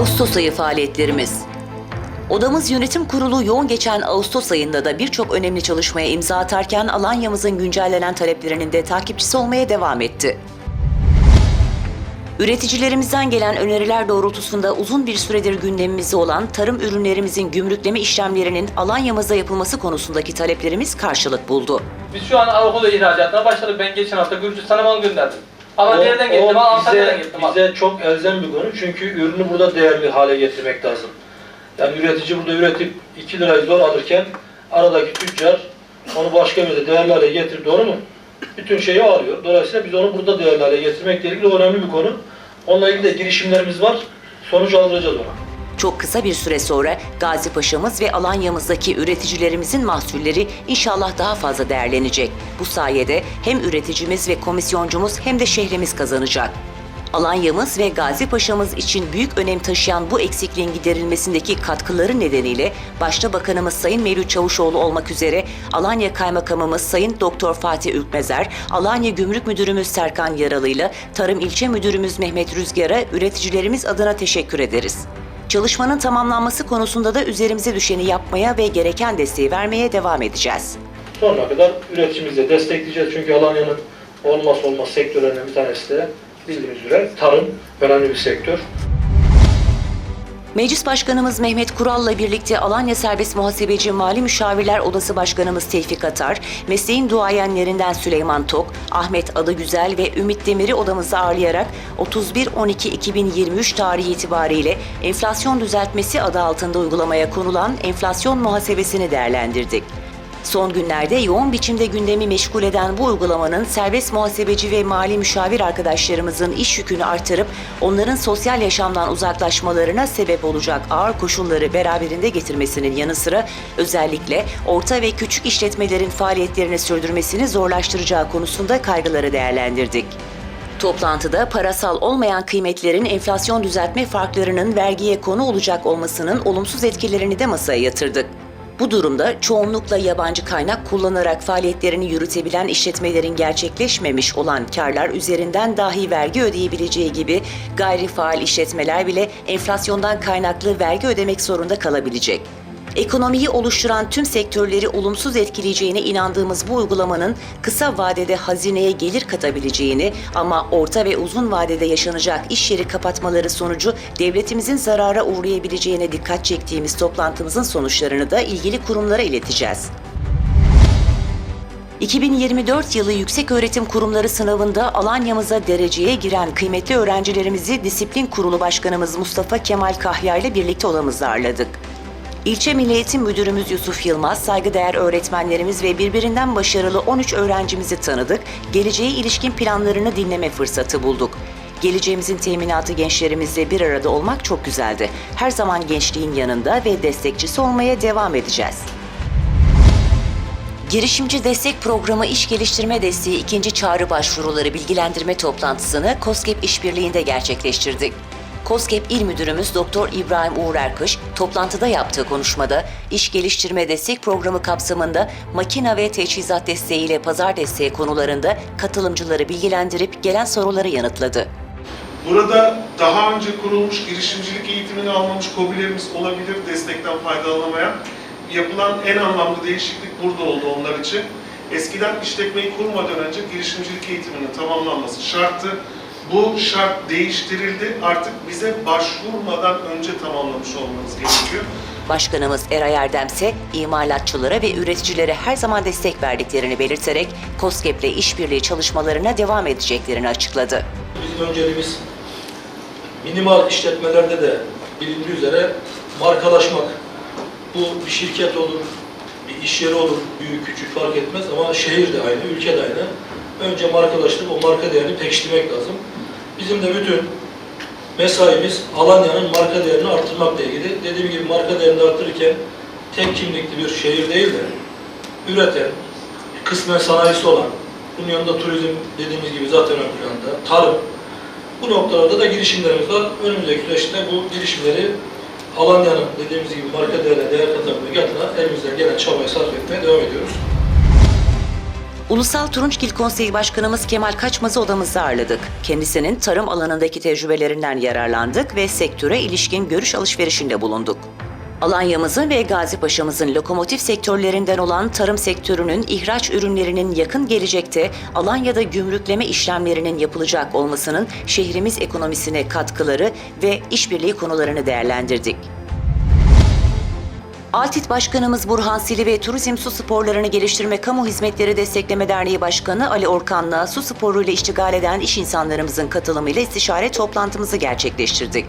Ağustos ayı faaliyetlerimiz. Odamız Yönetim Kurulu yoğun geçen Ağustos ayında da birçok önemli çalışmaya imza atarken Alanya'mızın güncellenen taleplerinin de takipçisi olmaya devam etti. Üreticilerimizden gelen öneriler doğrultusunda uzun bir süredir gündemimizde olan tarım ürünlerimizin gümrükleme işlemlerinin Alanya'mıza yapılması konusundaki taleplerimiz karşılık buldu. Biz şu an avokado ihracatına başladık. Ben geçen hafta Gürcistan'a mal gönderdim. Ama O- nereden getirdim? Al Antalya'dan bize, getirdim. bize çok elzem bir konu çünkü ürünü burada değerli hale getirmek lazım. Yani üretici burada üretip 2 lirayı zor alırken aradaki tüccar onu başka bir yerde değerli hale getirip doğru mu? Bütün şeyi alıyor. Dolayısıyla biz onu burada değerli hale getirmekle ilgili önemli bir konu. Onunla ilgili de girişimlerimiz var. Sonuç aldıracağız ona. Çok kısa bir süre sonra Gazi Paşa'mız ve Alanya'mızdaki üreticilerimizin mahsulleri inşallah daha fazla değerlenecek. Bu sayede hem üreticimiz ve komisyoncumuz hem de şehrimiz kazanacak. Alanya'mız ve Gazi Paşa'mız için büyük önem taşıyan bu eksikliğin giderilmesindeki katkıları nedeniyle başta Bakanımız Sayın Mevlüt Çavuşoğlu olmak üzere Alanya Kaymakamımız Sayın Doktor Fatih Ülkmezer, Alanya Gümrük Müdürümüz Serkan Yaralı ile Tarım İlçe Müdürümüz Mehmet Rüzgar'a üreticilerimiz adına teşekkür ederiz. Çalışmanın tamamlanması konusunda da üzerimize düşeni yapmaya ve gereken desteği vermeye devam edeceğiz. Sonuna kadar üreticimizi de destekleyeceğiz. Çünkü Alanya'nın olmazsa olmaz sektörlerinden bir tanesi de bildiğiniz üzere tarım önemli bir sektör. Meclis Başkanımız Mehmet Kural'la birlikte Alanya Serbest Muhasebeci Mali Müşavirler Odası Başkanımız Tevfik Atar, mesleğin duayenlerinden Süleyman Tok, Ahmet Adıgüzel ve Ümit Demir'i odamızda ağırlayarak 31-12-2023 tarihi itibariyle enflasyon düzeltmesi adı altında uygulamaya konulan enflasyon muhasebesini değerlendirdik. Son günlerde yoğun biçimde gündemi meşgul eden bu uygulamanın serbest muhasebeci ve mali müşavir arkadaşlarımızın iş yükünü artırıp onların sosyal yaşamdan uzaklaşmalarına sebep olacak ağır koşulları beraberinde getirmesinin yanı sıra özellikle orta ve küçük işletmelerin faaliyetlerini sürdürmesini zorlaştıracağı konusunda kaygıları değerlendirdik. Toplantıda parasal olmayan kıymetlerin enflasyon düzeltme farklarının vergiye konu olacak olmasının olumsuz etkilerini de masaya yatırdık. Bu durumda çoğunlukla yabancı kaynak kullanarak faaliyetlerini yürütebilen işletmelerin gerçekleşmemiş olan karlar üzerinden dahi vergi ödeyebileceği gibi gayri faal işletmeler bile enflasyondan kaynaklı vergi ödemek zorunda kalabilecek. Ekonomiyi oluşturan tüm sektörleri olumsuz etkileyeceğine inandığımız bu uygulamanın kısa vadede hazineye gelir katabileceğini ama orta ve uzun vadede yaşanacak iş yeri kapatmaları sonucu devletimizin zarara uğrayabileceğine dikkat çektiğimiz toplantımızın sonuçlarını da ilgili kurumlara ileteceğiz. 2024 yılı Yükseköğretim Kurumları sınavında Alanya'mıza dereceye giren kıymetli öğrencilerimizi Disiplin Kurulu Başkanımız Mustafa Kemal Kahya ile birlikte odamızda ağırladık. İlçe Milli Eğitim Müdürümüz Yusuf Yılmaz, saygıdeğer öğretmenlerimiz ve birbirinden başarılı 13 öğrencimizi tanıdık, geleceğe ilişkin planlarını dinleme fırsatı bulduk. Geleceğimizin teminatı gençlerimizle bir arada olmak çok güzeldi. Her zaman gençliğin yanında ve destekçisi olmaya devam edeceğiz. Girişimci Destek Programı İş Geliştirme Desteği ikinci çağrı başvuruları bilgilendirme toplantısını COSGAP işbirliğinde gerçekleştirdik. COSGAP İl Müdürümüz Doktor İbrahim Uğur Erkış, toplantıda yaptığı konuşmada İş Geliştirme Destek Programı kapsamında makina ve teçhizat desteği ile pazar desteği konularında katılımcıları bilgilendirip gelen soruları yanıtladı. Burada daha önce kurulmuş girişimcilik eğitimini almamış KOBİ'lerimiz olabilir destekten faydalanamayan. Yapılan en anlamlı değişiklik burada oldu onlar için. Eskiden işletmeyi kurmadan önce girişimcilik eğitiminin tamamlanması şarttı. Bu şart değiştirildi. Artık bize başvurmadan önce tamamlamış olmanız gerekiyor. Başkanımız Eray Erdemse imalatçılara ve üreticilere her zaman destek verdiklerini belirterek COSGAP ile işbirliği çalışmalarına devam edeceklerini açıkladı. Bizim önceliğimiz minimal işletmelerde de bilindiği üzere markalaşmak. Bu bir şirket olur, bir iş yeri olur, büyük küçük fark etmez ama şehir de aynı, ülke de aynı. Önce markalaştırıp o marka değerini pekiştirmek lazım. Bizim de bütün mesaimiz Alanya'nın marka değerini arttırmakla ilgili. Dediğim gibi marka değerini arttırırken tek kimlikli bir şehir değil de üreten, kısmen sanayisi olan, bunun yanında turizm dediğimiz gibi zaten ön planda, tarım. Bu noktalarda da girişimlerimiz var. Önümüzdeki süreçte bu girişimleri Alanya'nın dediğimiz gibi marka değerine değer katabilmek adına elimizden gelen çabayı sarf etmeye devam ediyoruz. Ulusal Turunçgil Konseyi Başkanımız Kemal Kaçmaz'ı odamızda ağırladık. Kendisinin tarım alanındaki tecrübelerinden yararlandık ve sektöre ilişkin görüş alışverişinde bulunduk. Alanya'mızın ve Gazipaşa'mızın lokomotif sektörlerinden olan tarım sektörünün ihraç ürünlerinin yakın gelecekte Alanya'da gümrükleme işlemlerinin yapılacak olmasının şehrimiz ekonomisine katkıları ve işbirliği konularını değerlendirdik. Altit Başkanımız Burhan Sili ve Turizm Su Sporlarını Geliştirme Kamu Hizmetleri Destekleme Derneği Başkanı Ali Orkan'la su sporuyla iştigal eden iş insanlarımızın katılımıyla istişare toplantımızı gerçekleştirdik.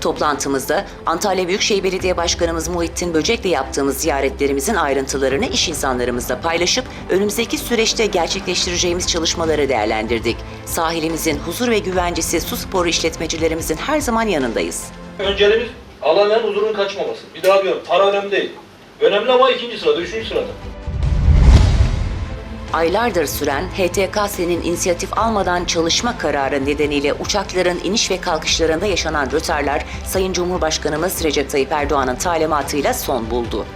Toplantımızda Antalya Büyükşehir Belediye Başkanımız Muhittin Böcek'le yaptığımız ziyaretlerimizin ayrıntılarını iş insanlarımızla paylaşıp önümüzdeki süreçte gerçekleştireceğimiz çalışmaları değerlendirdik. Sahilimizin huzur ve güvencesi su sporu işletmecilerimizin her zaman yanındayız. Önceliğimiz Alanya'nın huzurunun kaçmaması. Bir daha diyorum para önemli değil. Önemli ama ikinci sırada, üçüncü sırada. Aylardır süren HTKS'nin inisiyatif almadan çalışma kararı nedeniyle uçakların iniş ve kalkışlarında yaşanan rötarlar Sayın Cumhurbaşkanımız Recep Tayyip Erdoğan'ın talimatıyla son buldu.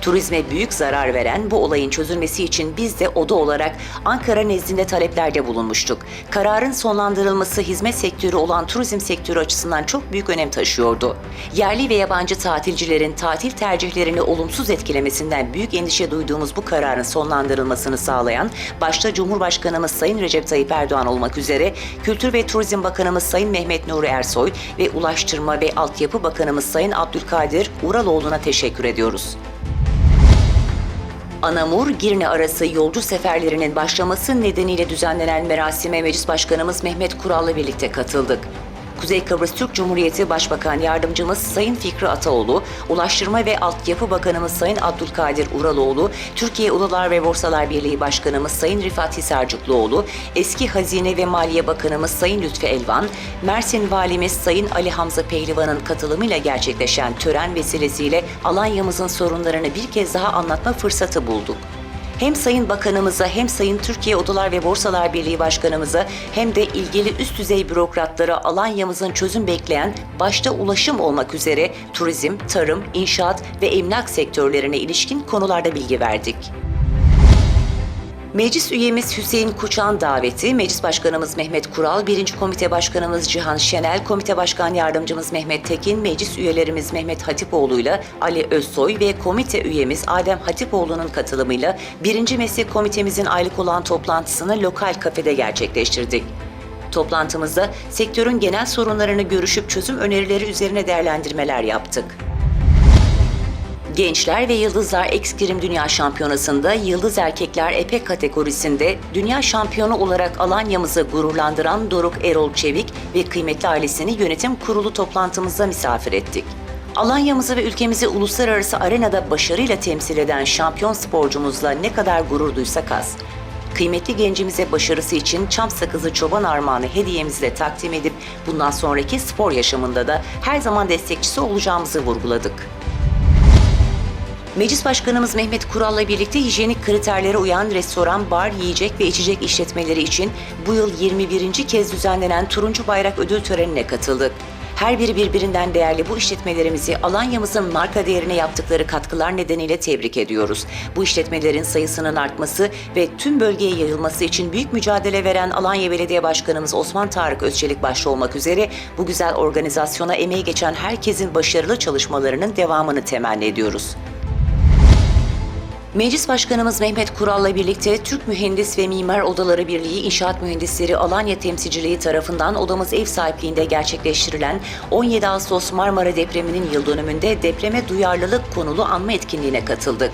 Turizme büyük zarar veren bu olayın çözülmesi için biz de oda olarak Ankara nezdinde taleplerde bulunmuştuk. Kararın sonlandırılması hizmet sektörü olan turizm sektörü açısından çok büyük önem taşıyordu. Yerli ve yabancı tatilcilerin tatil tercihlerini olumsuz etkilemesinden büyük endişe duyduğumuz bu kararın sonlandırılmasını sağlayan başta Cumhurbaşkanımız Sayın Recep Tayyip Erdoğan olmak üzere Kültür ve Turizm Bakanımız Sayın Mehmet Nuri Ersoy ve Ulaştırma ve Altyapı Bakanımız Sayın Abdülkadir Uraloğlu'na teşekkür ediyoruz. Anamur-Girne arası yolcu seferlerinin başlaması nedeniyle düzenlenen merasime Meclis Başkanımız Mehmet Kural'la birlikte katıldık. Kuzey Kıbrıs Türk Cumhuriyeti Başbakan Yardımcımız Sayın Fikri Ataoğlu, Ulaştırma ve Altyapı Bakanımız Sayın Abdülkadir Uraloğlu, Türkiye Ulular ve Borsalar Birliği Başkanımız Sayın Rifat Hisarcıklıoğlu, eski Hazine ve Maliye Bakanımız Sayın Lütfi Elvan, Mersin Valimiz Sayın Ali Hamza Pehlivan'ın katılımıyla gerçekleşen tören vesilesiyle Alanya'mızın sorunlarını bir kez daha anlatma fırsatı bulduk. Hem Sayın Bakanımıza hem Sayın Türkiye Odalar ve Borsalar Birliği Başkanımıza hem de ilgili üst düzey bürokratlara Alanya'mızın çözüm bekleyen başta ulaşım olmak üzere turizm, tarım, inşaat ve emlak sektörlerine ilişkin konularda bilgi verdik. Meclis üyemiz Hüseyin Kuçan daveti, Meclis Başkanımız Mehmet Kural, Birinci Komite Başkanımız Cihan Şenel, Komite Başkan Yardımcımız Mehmet Tekin, Meclis üyelerimiz Mehmet Hatipoğlu ile Ali Özsoy ve komite üyemiz Adem Hatipoğlu'nun katılımıyla birinci Meslek Komitemizin aylık olan toplantısını lokal kafede gerçekleştirdik. Toplantımızda sektörün genel sorunlarını görüşüp çözüm önerileri üzerine değerlendirmeler yaptık. Gençler ve Yıldızlar Ekskrim Dünya Şampiyonası'nda Yıldız Erkekler Epek kategorisinde dünya şampiyonu olarak Alanya'mızı gururlandıran Doruk Erol Çevik ve kıymetli ailesini yönetim kurulu toplantımızda misafir ettik. Alanya'mızı ve ülkemizi uluslararası arenada başarıyla temsil eden şampiyon sporcumuzla ne kadar gurur duysak az. Kıymetli gencimize başarısı için çam sakızı çoban armağanı hediyemizle takdim edip bundan sonraki spor yaşamında da her zaman destekçisi olacağımızı vurguladık. Meclis Başkanımız Mehmet Kural'la birlikte hijyenik kriterlere uyan restoran, bar, yiyecek ve içecek işletmeleri için bu yıl 21. kez düzenlenen Turuncu Bayrak Ödül Töreni'ne katıldık. Her biri birbirinden değerli bu işletmelerimizi Alanya'mızın marka değerine yaptıkları katkılar nedeniyle tebrik ediyoruz. Bu işletmelerin sayısının artması ve tüm bölgeye yayılması için büyük mücadele veren Alanya Belediye Başkanımız Osman Tarık Özçelik başta olmak üzere bu güzel organizasyona emeği geçen herkesin başarılı çalışmalarının devamını temenni ediyoruz. Meclis Başkanımız Mehmet Kural'la birlikte Türk Mühendis ve Mimar Odaları Birliği İnşaat Mühendisleri Alanya Temsilciliği tarafından odamız ev sahipliğinde gerçekleştirilen 17 Ağustos Marmara depreminin yıl dönümünde depreme duyarlılık konulu anma etkinliğine katıldık.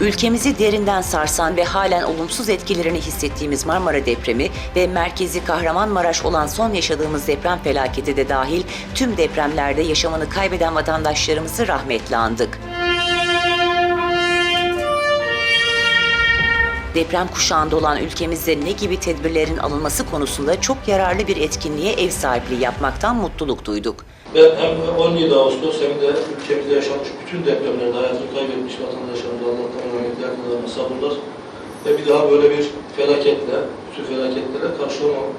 Ülkemizi derinden sarsan ve halen olumsuz etkilerini hissettiğimiz Marmara depremi ve merkezi Kahramanmaraş olan son yaşadığımız deprem felaketi de dahil tüm depremlerde yaşamını kaybeden vatandaşlarımızı rahmetle andık. Deprem kuşağında olan ülkemizde ne gibi tedbirlerin alınması konusunda çok yararlı bir etkinliğe ev sahipliği yapmaktan mutluluk duyduk. Ben hem 17 Ağustos hem de ülkemizde yaşanmış bütün depremlerde hayatını kaybetmiş vatandaşlarımıza Allah'tan rahmet yakınlarına sabırlar ve bir daha böyle bir felaketle, bütün felaketlere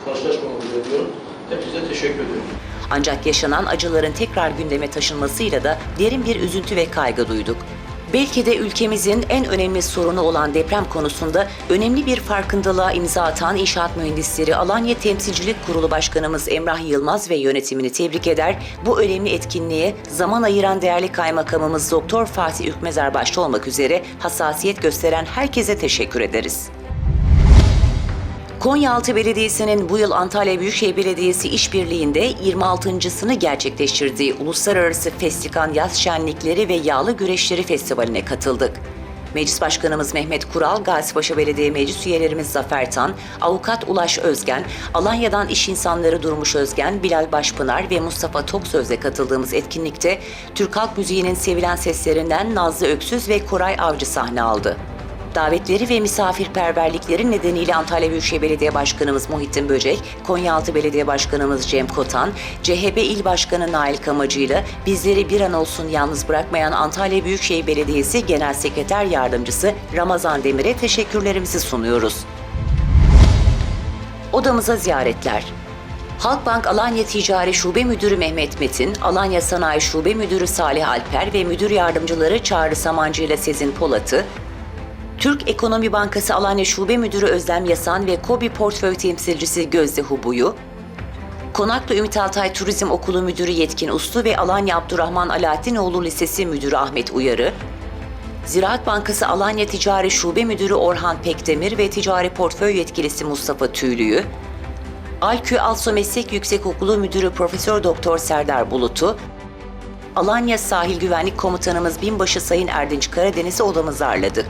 karşılaşmamamızı diliyorum. Hepinize teşekkür ediyorum. Ancak yaşanan acıların tekrar gündeme taşınmasıyla da derin bir üzüntü ve kaygı duyduk. Belki de ülkemizin en önemli sorunu olan deprem konusunda önemli bir farkındalığa imza atan İnşaat Mühendisleri Alanya Temsilcilik Kurulu Başkanımız Emrah Yılmaz ve yönetimini tebrik eder. Bu önemli etkinliğe zaman ayıran değerli kaymakamımız Doktor Fatih Ükmezer başta olmak üzere hassasiyet gösteren herkese teşekkür ederiz. Konyaaltı Belediyesi'nin bu yıl Antalya Büyükşehir Belediyesi işbirliğinde 26.sını gerçekleştirdiği Uluslararası Festikan Yaz Şenlikleri ve Yağlı Güreşleri Festivali'ne katıldık. Meclis Başkanımız Mehmet Kural, Gazipaşa Belediye Meclis üyelerimiz Zafer Tan, Avukat Ulaş Özgen, Alanya'dan iş insanları Durmuş Özgen, Bilal Başpınar ve Mustafa Toksöz'le katıldığımız etkinlikte Türk halk müziğinin sevilen seslerinden Nazlı Öksüz ve Koray Avcı sahne aldı. Davetleri ve misafirperverlikleri nedeniyle Antalya Büyükşehir Belediye Başkanımız Muhittin Böcek, Konyaaltı Belediye Başkanımız Cem Kotan, CHP İl Başkanı Nail Kamacı ile bizleri bir an olsun yalnız bırakmayan Antalya Büyükşehir Belediyesi Genel Sekreter Yardımcısı Ramazan Demir'e teşekkürlerimizi sunuyoruz. Odamıza ziyaretler. Halkbank Alanya Ticari Şube Müdürü Mehmet Metin, Alanya Sanayi Şube Müdürü Salih Alper ve Müdür Yardımcıları Çağrı Samancı ile Sezin Polat'ı, Türk Ekonomi Bankası Alanya Şube Müdürü Özlem Yasan ve KOBİ Portföy Temsilcisi Gözde Hubu'yu, Konaklı Ümit Altay Turizm Okulu Müdürü Yetkin Uslu ve Alanya Abdurrahman Alaaddinoğlu Lisesi Müdürü Ahmet Uyarı, Ziraat Bankası Alanya Ticari Şube Müdürü Orhan Pekdemir ve Ticari Portföy Yetkilisi Mustafa Tüylü'yü, Alkü Also Meslek Yüksekokulu Müdürü Profesör Doktor Serdar Bulut'u, Alanya Sahil Güvenlik Komutanımız Binbaşı Sayın Erdinç Karadeniz'i odamıza ağırladık.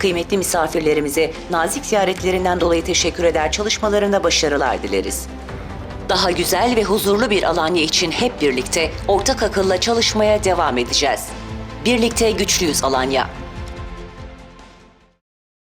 Kıymetli misafirlerimize nazik ziyaretlerinden dolayı teşekkür eder, çalışmalarında başarılar dileriz. Daha güzel ve huzurlu bir Alanya için hep birlikte ortak akılla çalışmaya devam edeceğiz. Birlikte güçlüyüz Alanya.